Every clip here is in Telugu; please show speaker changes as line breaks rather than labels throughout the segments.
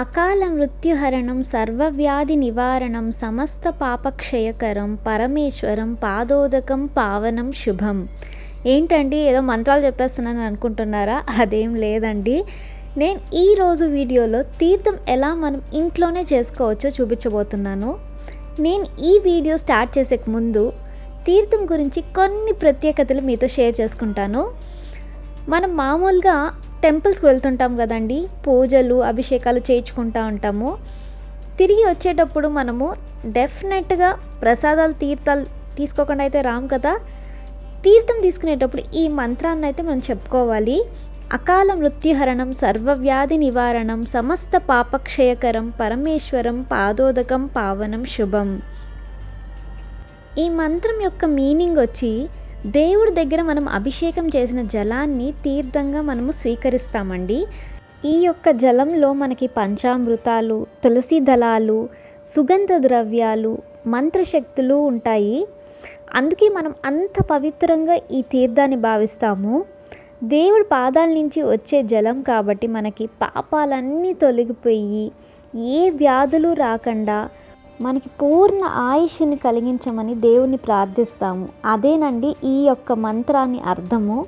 అకాల మృత్యుహరణం సర్వవ్యాధి నివారణం సమస్త పాపక్షయకరం పరమేశ్వరం పాదోదకం పావనం శుభం. ఏంటండి? ఏదో మంత్రాలు చెప్పేస్తున్నాను అనుకుంటున్నారా? అదేం లేదండి. నేను ఈరోజు వీడియోలో తీర్థం ఎలా మనం ఇంట్లోనే చేసుకోవచ్చో చూపించబోతున్నాను. నేను ఈ వీడియో స్టార్ట్ చేసే ముందు తీర్థం గురించి కొన్ని ప్రత్యేకతలు మీతో షేర్ చేసుకుంటాను. మనం మామూలుగా టెంపుల్స్కి వెళ్తుంటాం కదండి. పూజలు అభిషేకాలు చేయించుకుంటూ ఉంటాము. తిరిగి వచ్చేటప్పుడు మనము డెఫినెట్గా ప్రసాదాలు తీర్థాలు తీసుకోకుండా అయితే రాము కదా. తీర్థం తీసుకునేటప్పుడు ఈ మంత్రాన్ని అయితే మనం చెప్పుకోవాలి. అకాల మృత్యుహరణం సర్వవ్యాధి నివారణం సమస్త పాపక్షయకరం పరమేశ్వరం పాదోదకం పావనం శుభం. ఈ మంత్రం యొక్క మీనింగ్ వచ్చి దేవుడి దగ్గర మనం అభిషేకం చేసిన జలాన్ని తీర్థంగా మనము స్వీకరిస్తామండి. ఈ యొక్క జలంలో మనకి పంచామృతాలు తులసి దళాలు సుగంధ ద్రవ్యాలు మంత్రశక్తులు ఉంటాయి. అందుకే మనం అంత పవిత్రంగా ఈ తీర్థాన్ని భావిస్తాము. దేవుడి పాదాల నుంచి వచ్చే జలం కాబట్టి మనకి పాపాలన్నీ తొలగిపోయి ఏ వ్యాధులు రాకుండా మనకి పూర్ణ ఆయుష్ని కలిగించమని దేవుని ప్రార్థిస్తాము. అదేనండి ఈ యొక్క మంత్రాన్ని అర్థము.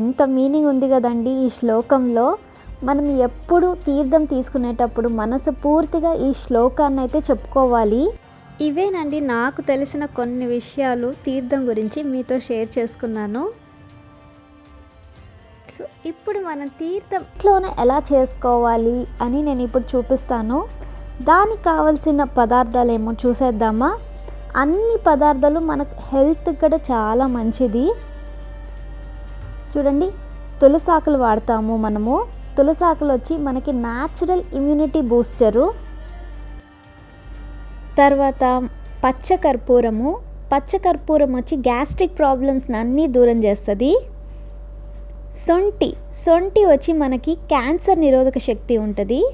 ఎంత మీనింగ్ ఉంది కదండి ఈ శ్లోకంలో. మనం ఎప్పుడు తీర్థం తీసుకునేటప్పుడు మనసు పూర్తిగా ఈ శ్లోకాన్ని అయితే చెప్పుకోవాలి. ఇవేనండి నాకు తెలిసిన కొన్ని విషయాలు తీర్థం గురించి మీతో షేర్ చేసుకున్నాను. సో ఇప్పుడు మనం తీర్థంలోనే ఎలా చేసుకోవాలి అని నేను ఇప్పుడు చూపిస్తాను. దానికి కావలసిన పదార్థాలు ఏమో చూసేద్దామా? అన్ని పదార్థాలు మనకు హెల్త్ కూడా చాలా మంచిది. చూడండి తులసాకులు వాడతాము మనము. తులసాకులు వచ్చి మనకి న్యాచురల్ ఇమ్యూనిటీ బూస్టరు తర్వాత పచ్చకర్పూరము. పచ్చకర్పూరం వచ్చి గ్యాస్ట్రిక్ ప్రాబ్లమ్స్ని అన్నీ దూరం చేస్తుంది. సొంటి. సొంటి వచ్చి మనకి క్యాన్సర్ నిరోధక శక్తి ఉంటుంది.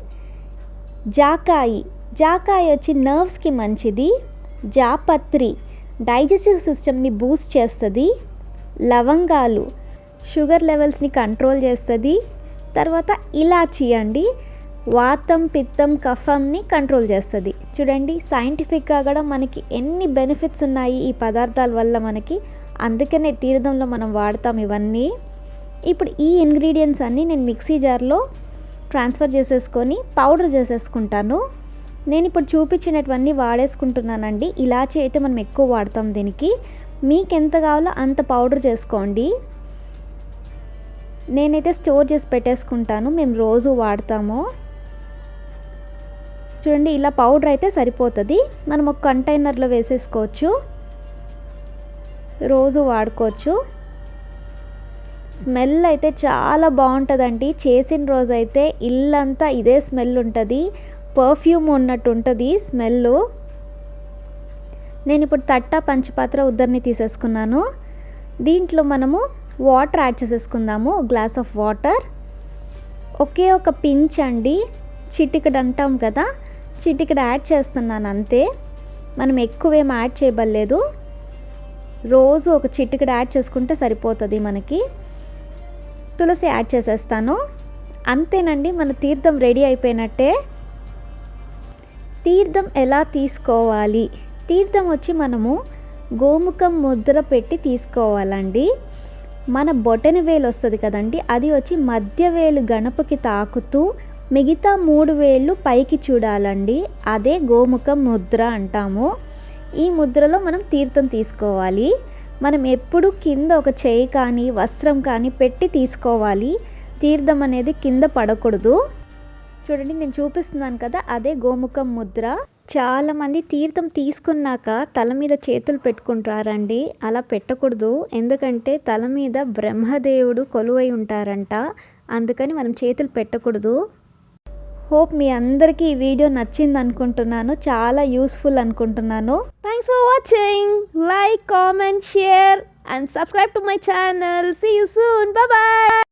జాకాయి. జాకాయి వచ్చి నర్వ్స్కి మంచిది. జాపత్రి డైజెస్టివ్ సిస్టమ్ని బూస్ట్ చేస్తుంది. లవంగాలు షుగర్ లెవెల్స్ని కంట్రోల్ చేస్తుంది. తర్వాత ఇలాచీ అండి. వాతం పిత్తం కఫంని కంట్రోల్ చేస్తుంది. చూడండి సైంటిఫిక్గా కూడా మనకి ఎన్ని బెనిఫిట్స్ ఉన్నాయి ఈ పదార్థాల వల్ల మనకి. అందుకనే తీర్థంలో మనం వాడతాం ఇవన్నీ. ఇప్పుడు ఈ ఇంగ్రీడియంట్స్ అన్నీ నేను మిక్సీ జార్లో ట్రాన్స్ఫర్ చేసేసుకొని పౌడర్ చేసేసుకుంటాను. నేను ఇప్పుడు చూపించినటువన్నీ వాడేసుకుంటున్నానండి. ఇలాచి అయితే మనం ఎక్కువ వాడతాం దీనికి. మీకు ఎంత కావాలో అంత పౌడర్ చేసుకోండి. నేనైతే స్టోర్ చేసి పెట్టేసుకుంటాను. మేము రోజు వాడతాము. చూడండి ఇలా పౌడర్ అయితే సరిపోతుంది. మనం ఒక కంటైనర్లో వేసేసుకోవచ్చు. రోజు వాడుకోవచ్చు. స్మెల్ అయితే చాలా బాగుంటుందండి. చేసిన రోజు అయితే ఇల్లంతా ఇదే స్మెల్ ఉంటుంది. పర్ఫ్యూమ్ ఉన్నట్టు ఉంటుంది స్మెల్ నేను ఇప్పుడు తట్ట పంచపాత్ర ఉద్దరిని తీసేసుకున్నాను. దీంట్లో మనము వాటర్ యాడ్ చేసేసుకుందాము. Glass of water. ఒకే ఒక పించ్ అండి. చిటికడు అంటాం కదా. చిటికడ యాడ్ చేస్తున్నాను అంతే. మనం ఎక్కువేం యాడ్ చేయబడలేదు. రోజు ఒక చిటికడ యాడ్ చేసుకుంటే సరిపోతుంది మనకి. తులసి యాడ్ చేసేస్తాను. అంతేనండి మన తీర్థం రెడీ అయిపోయినట్టే. తీర్థం ఎలా తీసుకోవాలి? తీర్థం వచ్చి మనము గోముఖం ముద్ర పెట్టి తీసుకోవాలండి. మన బొటన వేలు వస్తుంది కదండి అది వచ్చి మధ్య వేలు గణపకి తాకుతూ మిగతా మూడు వేళ్ళు పైకి చూడాలండి. అదే గోముఖం ముద్ర అంటాము. ఈ ముద్రలో మనం తీర్థం తీసుకోవాలి. మనం ఎప్పుడు కింద ఒక చేయి కానీ వస్త్రం కానీ పెట్టి తీసుకోవాలి. తీర్థం అనేది కింద పడకూడదు. చూడండి నేను చూపిస్తున్నాను కదా అదే గోముఖం ముద్ర. చాలామంది తీర్థం తీసుకున్నాక తల మీద చేతులు పెట్టుకుంటారండి. అలా పెట్టకూడదు. ఎందుకంటే తల మీద బ్రహ్మదేవుడు కొలువై ఉంటారంట. అందుకని మనం చేతులు పెట్టకూడదు. హోప్ మీ అందరికీ ఈ వీడియో నచ్చింది అనుకుంటున్నాను. చాలా యూస్ఫుల్ అనుకుంటున్నాను. Thanks for watching like comment share and subscribe to my channel see you soon bye